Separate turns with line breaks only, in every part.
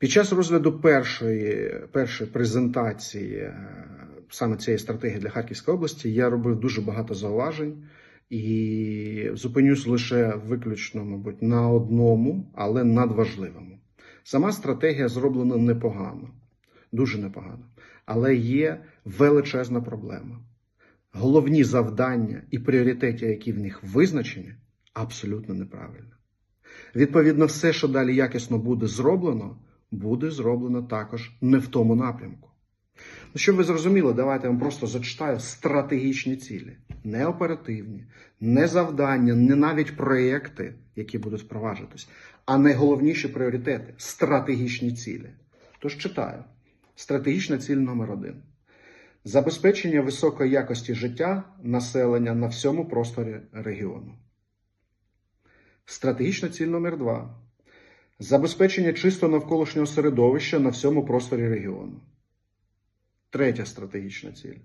Під час розгляду першої, першої презентації е, саме цієї стратегії для Харківської області я робив дуже багато зауважень і зупинюсь лише виключно, мабуть, на одному, але надважливому. Сама стратегія зроблена непогано, дуже непогано, але є величезна проблема. Головні завдання і пріоритети, які в них визначені, абсолютно неправильно. Відповідно, все, що далі якісно буде зроблено, буде зроблено також не в тому напрямку. Ну, щоб ви зрозуміли, давайте я вам просто зачитаю стратегічні цілі, не оперативні, не завдання, не навіть проєкти, які будуть впроваджуватись, а найголовніші пріоритети стратегічні цілі. Тож читаю: стратегічна ціль номер один. Забезпечення високої якості життя населення на всьому просторі регіону. Стратегічна ціль номер два. Забезпечення чистого навколишнього середовища на всьому просторі регіону. Третя стратегічна ціль.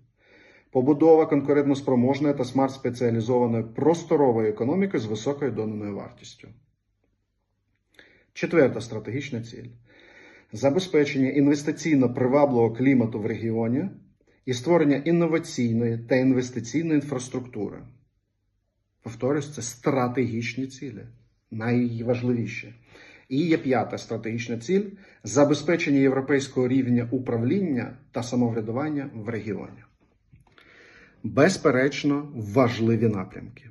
Побудова конкурентноспроможної та смарт-спеціалізованої просторової економіки з високою донаною вартістю. Четверта стратегічна ціль. Забезпечення інвестиційно привабливого клімату в регіоні і створення інноваційної та інвестиційної інфраструктури. Повторюсь, це стратегічні цілі, найважливіші. І є п'ята стратегічна ціль забезпечення європейського рівня управління та самоврядування в регіоні. Безперечно, важливі напрямки.